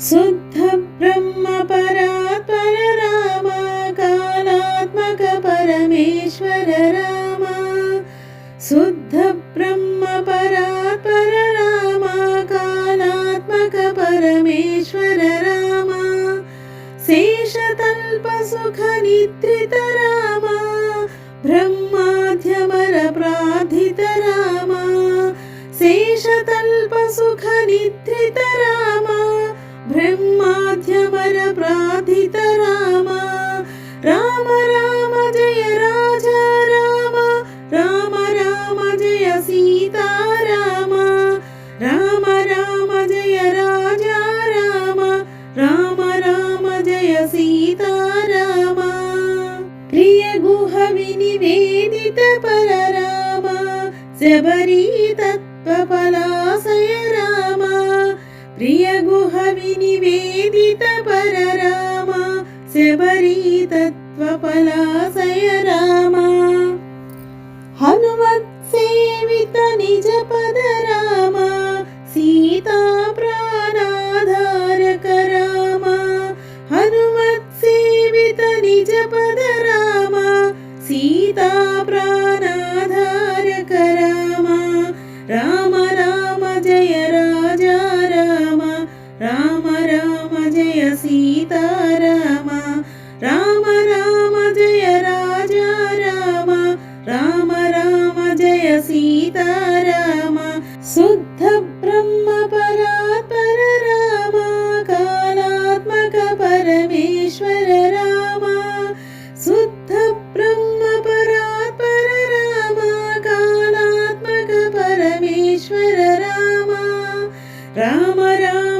शुद्ध ब्रह्म राम कालात्मक परमेश्वर राम शेषतल्पसुखनिद्रित राम ब्रह्माध्यमरप्राधित राम शेषतल्पसुखनिद्रित राम పరమేశ్వర రామ రామ ప్రార్థిత రామ రామ రామ జయ రాజా రామ రామ రామ జయ సీతారామ రామ రామ జయ రాజా రామ రామ రామ జయ సీతారామ ప్రియ గుహ వినివేదిత పర రామ శబరీ తత్వ పలాశయ రామ ప్రియ గుహ వినివేదిత పర రామ శబరీ తత్వ పలాశయ రామ హనుమత్ సేవిత నిజ పద రామ సీతా ప్రాణాధారక రామ హనుమత్ సేవిత నిజ పద రామ సీతా ప్రాణాధారక రామ రామ रामा परात् पर राम कालात्मक परमेश्वर राम शुद्ध ब्रह्म परात् पर कालात्मक परमेश्वर राम राम राम